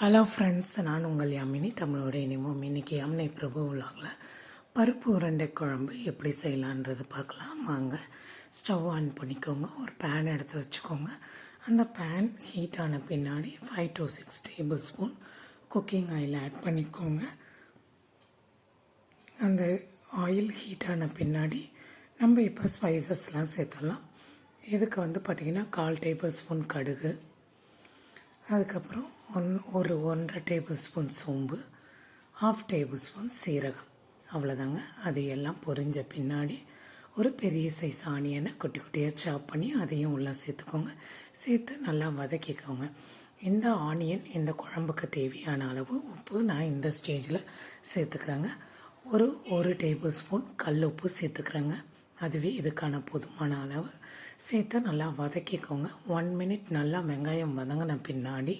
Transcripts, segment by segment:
Hello friends நான் உங்கள் யாமினி. தமிழோட இனிமோம் இன்னைக்கு யாமினி பிரபு உள்ளாங்கள? பருப்பு உருண்டை குழம்பு எப்படி செய்யலான்றது பார்க்கலாம். வாங்க ஸ்டவ் ஆன் பண்ணிக்கோங்க. ஒரு பேன் எடுத்து வச்சுக்கோங்க. அந்த பேன் ஹீட் ஆன பின்னாடி five to six tablespoon cooking oil add பண்ணிக்கோங்க. அந்த ஆயில் ஹீட் ஆன பின்னாடி நம்ம இப்போ ஸ்பைசஸ்லாம் சேர்த்துடலாம். இதுக்கு வந்து பார்த்திங்கன்னா கால் டேபிள் ஸ்பூன் கடுகு அதுக்கப்புறம் ஒன் ஒரு ஒன்றரை டேபிள் ஸ்பூன் சோம்பு ஹாஃப் டேபிள் ஸ்பூன் சீரகம். அவ்வளோதாங்க அது எல்லாம் பொரிஞ்ச பின்னாடி ஒரு பெரிய சைஸ் ஆனியனை குட்டி குட்டியாக சாப் பண்ணி அதையும் உள்ளே சேர்த்துக்கோங்க. சேர்த்து நல்லா வதக்கிக்கோங்க. இந்த ஆனியன் இந்த குழம்புக்கு தேவையான அளவு உப்பு நான் இந்த ஸ்டேஜில் சேர்த்துக்கிறேங்க. ஒரு ஒரு டேபிள் ஸ்பூன் கல் உப்பு சேர்த்துக்கிறேங்க. அதுவே இதுக்கான போதுமான அளவு. சேர்த்து நல்லா வதக்கிக்கோங்க. ஒன் மினிட் நல்லா வெங்காயம் வதங்கின பின்னாடி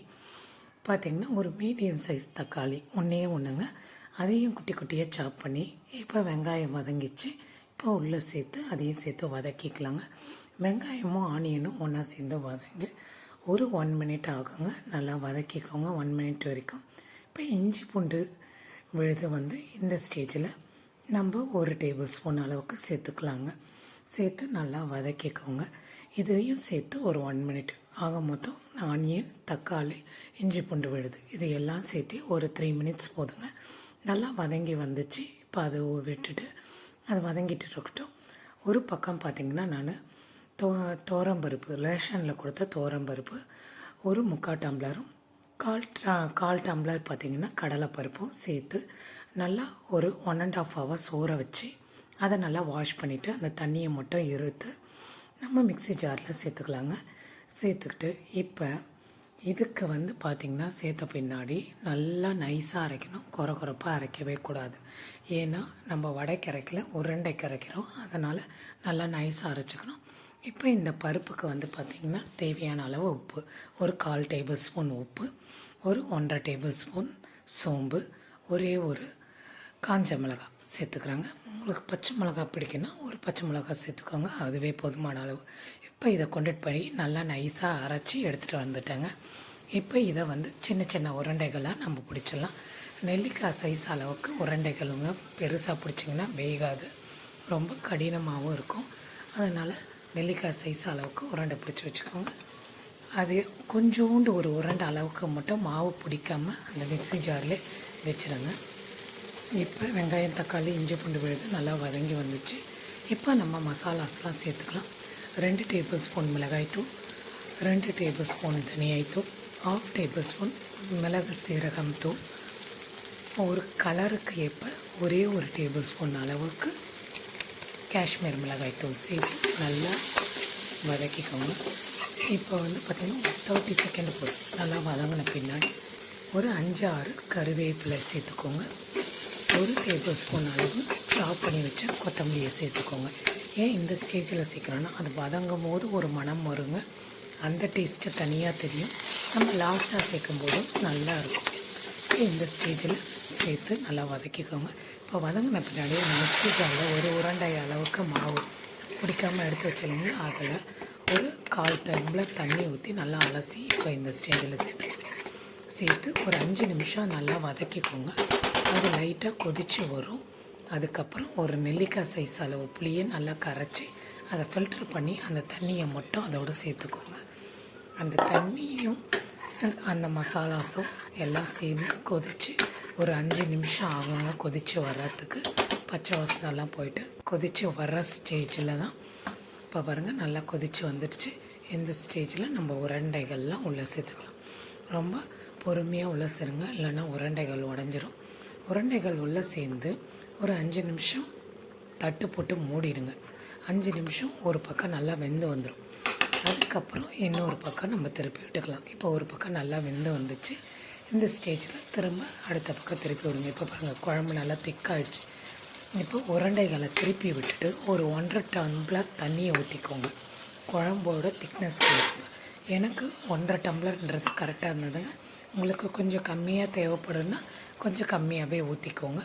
பார்த்திங்கன்னா ஒரு மீடியம் சைஸ் தக்காளி ஒன்றே ஒன்றுங்க அதையும் குட்டி குட்டியாக சாப் பண்ணி இப்போ வெங்காயம் வதங்கிச்சு. இப்போ உள்ளே சேர்த்து அதையும் சேர்த்து வதக்கிக்கலாங்க. வெங்காயமும் ஆனியனும் ஒன்றா சேர்ந்து வதங்கி ஒரு ஒன் மினிட் ஆகுங்க. நல்லா வதக்கிக்கோங்க. ஒன் மினிட் வரைக்கும். இப்போ இஞ்சி பூண்டு விழுது வந்து இந்த ஸ்டேஜில் நம்ம ஒரு டேபிள் ஸ்பூன் அளவுக்கு சேர்த்துக்கலாங்க. சேர்த்து நல்லா வதக்கிக்கோங்க. இதையும் சேர்த்து ஒரு ஒன் மினிட் ஆக மொத்தம் ஆனியன் தக்காளி இஞ்சி பூண்டு விழுது. இது எல்லாம் சேர்த்து ஒரு த்ரீ மினிட்ஸ் போதுங்க. நல்லா வதங்கி வந்துச்சு. இப்போ அதை விட்டுட்டு அது வதங்கிட்டு இருக்கட்டும். ஒரு பக்கம் பார்த்திங்கன்னா நான் தோ தோரம்பருப்பு ரேஷனில் கொடுத்த தோரம்பருப்பு ஒரு முக்கால் டம்ளரும் கால் கால் டம்ளர் பார்த்திங்கன்னா கடலைப்பருப்பும் சேர்த்து நல்லா ஒரு ஒன் அண்ட் ஆஃப் ஹவர்ஸ் ஊற வச்சு அதை நல்லா வாஷ் பண்ணிவிட்டு அந்த தண்ணியை மட்டும் இருத்து நம்ம மிக்ஸி ஜாரில் சேர்த்துக்கலாங்க. சேர்த்துக்கிட்டு இப்போ இதுக்கு வந்து பார்த்திங்கன்னா சேர்த்த பின்னாடி நல்லா நைஸாக அரைக்கணும். குறை குறைப்பாக அரைக்கவே கூடாது. ஏன்னா நம்ம வடை கரைக்கல உருண்டை கரைக்கிறோம். அதனால் நல்லா நைஸாக அரைச்சிக்கணும். இப்போ இந்த பருப்புக்கு வந்து பார்த்திங்கன்னா தேவையான அளவு உப்பு. ஒரு கால் டேபிள் ஸ்பூன் உப்பு. ஒரு ஒன்றரை டேபிள் ஸ்பூன் சோம்பு. ஒரே ஒரு காஞ்ச மிளகாய் சேர்த்துக்கிறாங்க. உங்களுக்கு பச்சை மிளகாய் பிடிக்குன்னா ஒரு பச்சை மிளகாய் சேர்த்துக்கோங்க. அதுவே போதுமான அளவு. இப்போ இதை கொண்டுட்டு போய் நல்லா நைஸாக அரைச்சி எடுத்துகிட்டு வந்துட்டேங்க. இப்போ இதை வந்து சின்ன சின்ன உருண்டைகளாக நம்ம பிடிச்சிடலாம். நெல்லிக்காய் சைஸ் அளவுக்கு உருண்டைகளுங்க பெருசாக பிடிச்சிங்கன்னா வேகாது. ரொம்ப கடினமாகவும் இருக்கும். அதனால் நெல்லிக்காய் சைஸ் அளவுக்கு உருண்டை பிடிச்சி வச்சுக்கோங்க. அது கொஞ்சோண்டு ஒரு உரண்ட அளவுக்கு மட்டும் மாவு பிடிக்காம அந்த மிக்ஸி ஜாரில் வச்சுருங்க. இப்போ வெங்காயம் தக்காளி இஞ்சி பூண்டு விழுது நல்லா வதங்கி வந்துச்சு. இப்போ நம்ம மசாலாஸ்லாம் சேர்த்துக்கலாம். ரெண்டு டேபிள் ஸ்பூன் மிளகாய்த்தூள் ரெண்டு டேபிள் ஸ்பூன் தனியாய்த்தூள் ஆஃப் டேபிள் ஸ்பூன் மிளகு சீரகம் தூள். ஒரு கலருக்கு ஏற்ப ஒரே ஒரு டேபிள் ஸ்பூன் அளவுக்கு காஷ்மீர் மிளகாய் தூள் சேர்த்து நல்லா வதக்கிக்கோங்க. இப்போ வந்து பார்த்திங்கன்னா தேர்ட்டி செகண்ட் போதும் நல்லா வதங்கின பின்னாடி ஒரு அஞ்சு ஆறு கருவேப்பிலை சேர்த்துக்கோங்க. ஒரு டேபிள் ஸ்பூன் அளவு சாப் பண்ணி வச்ச கொத்தமல்லியை சேர்த்துக்கோங்க. ஏன் இந்த ஸ்டேஜில் சேர்க்குறோன்னா அது வதங்கும் போது ஒரு மணம் வருங்க. அந்த டேஸ்ட்டு தனியாக தெரியும். நம்ம லாஸ்ட்டாக சேர்க்கும் போதும் நல்லா இருக்கும். இந்த ஸ்டேஜில் சேர்த்து நல்லா வதக்கிக்கோங்க. இப்போ வதங்கின பின்னாடி மிக்ஸி ஜாரில் ஒரு உருண்டை அளவுக்கு மாவு பிடிக்காமல் எடுத்து வச்சிருங்க அதில் ஒரு கால் டம்ளர் தண்ணி ஊற்றி நல்லா அலசி இப்போ இந்த ஸ்டேஜில் சேர்த்துக்கோங்க சேர்த்து ஒரு அஞ்சு நிமிஷம் நல்லா வதக்கிக்கோங்க. அது லைட்டாக கொதித்து வரும். அதுக்கப்புறம் ஒரு நெல்லிக்காய் சைஸ் அளவு புளியை நல்லா கரைச்சி அதை ஃபில்ட்ரு பண்ணி அந்த தண்ணியை மட்டும் அதோடு சேர்த்துக்கோங்க. அந்த தண்ணியும் அந்த மசாலாஸும் எல்லாம் சேர்ந்து கொதித்து ஒரு அஞ்சு நிமிஷம் ஆகுங்க கொதித்து வர்றதுக்கு. பச்சை வாசனெல்லாம் போயிட்டு கொதித்து வர்ற ஸ்டேஜில் தான். இப்போ பாருங்கள் நல்லா கொதித்து வந்துடுச்சு. இந்த ஸ்டேஜில் நம்ம உரண்டைகள்லாம் உள்ளே சேர்த்துக்கலாம். ரொம்ப பொறுமையாக உள்ளே சேருங்க இல்லைன்னா உரண்டைகள் உடஞ்சிரும். உருண்டைகள் உள்ளே சேர்ந்து ஒரு அஞ்சு நிமிஷம் தட்டு போட்டு மூடிடுங்க. அஞ்சு நிமிஷம் ஒரு பக்கம் நல்லா வெந்து வந்துடும் அதுக்கப்புறம் இன்னொரு பக்கம் நம்ம திருப்பி விட்டுக்கலாம். இப்போ ஒரு பக்கம் நல்லா வெந்து வந்துச்சு. இந்த ஸ்டேஜில் திரும்ப அடுத்த பக்கம் திருப்பி விடுங்க. இப்போ பாருங்கள் குழம்பு நல்லா திக்காயிடுச்சு. இப்போ உருண்டைகளை திருப்பி விட்டுட்டு ஒரு ஒன்றரை டம்ளர் தண்ணியை ஊற்றிக்கோங்க குழம்போட திக்னஸ் எனக்கு ஒன்றரை டம்ளர்ன்றது கரெக்டாக இருந்ததுங்க. உங்களுக்கு கொஞ்சம் கம்மியாக தேவைப்படும்னா கொஞ்சம் கம்மியாகவே ஊற்றிக்கோங்க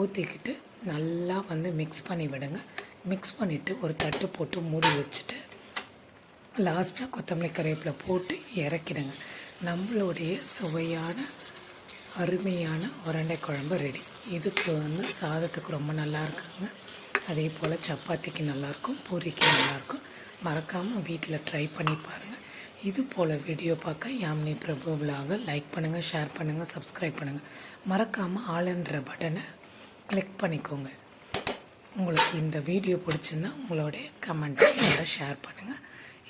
ஊற்றிக்கிட்டு நல்லா வந்து மிக்ஸ் பண்ணி விடுங்க. மிக்ஸ் பண்ணிவிட்டு ஒரு தட்டு போட்டு மூடி வச்சுட்டு லாஸ்ட்டாக கொத்தமல்லி கருவேப்பிலை போட்டு இறக்கிடுங்க. நம்மளுடைய சுவையான அருமையான உரண்டை குழம்பு ரெடி இதுக்கு வந்து சாதத்துக்கு ரொம்ப நல்லா இருக்குங்க. அதே போல் சப்பாத்திக்கு நல்லாயிருக்கும் பூரிக்கு நல்லாயிருக்கும் மறக்காமல் வீட்டில் ட்ரை பண்ணி பாருங்கள் இது போல் வீடியோ பார்க்க யாமினி பிரபு விலாக லைக் பண்ணுங்கள் ஷேர் பண்ணுங்கள் சப்ஸ்கிரைப் பண்ணுங்கள் மறக்காமல் ஆளுன்ற பட்டனை கிளிக் பண்ணிக்கோங்க. உங்களுக்கு இந்த வீடியோ பிடிச்சிருந்தா உங்களுடைய கமெண்ட்டை ஷேர் பண்ணுங்கள்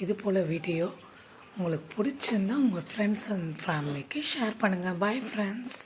இது போல் வீடியோ உங்களுக்கு பிடிச்சிருந்தா உங்கள் ஃப்ரெண்ட்ஸ் அண்ட் ஃபேமிலிக்கு ஷேர் பண்ணுங்கள் பாய் ஃப்ரெண்ட்ஸ்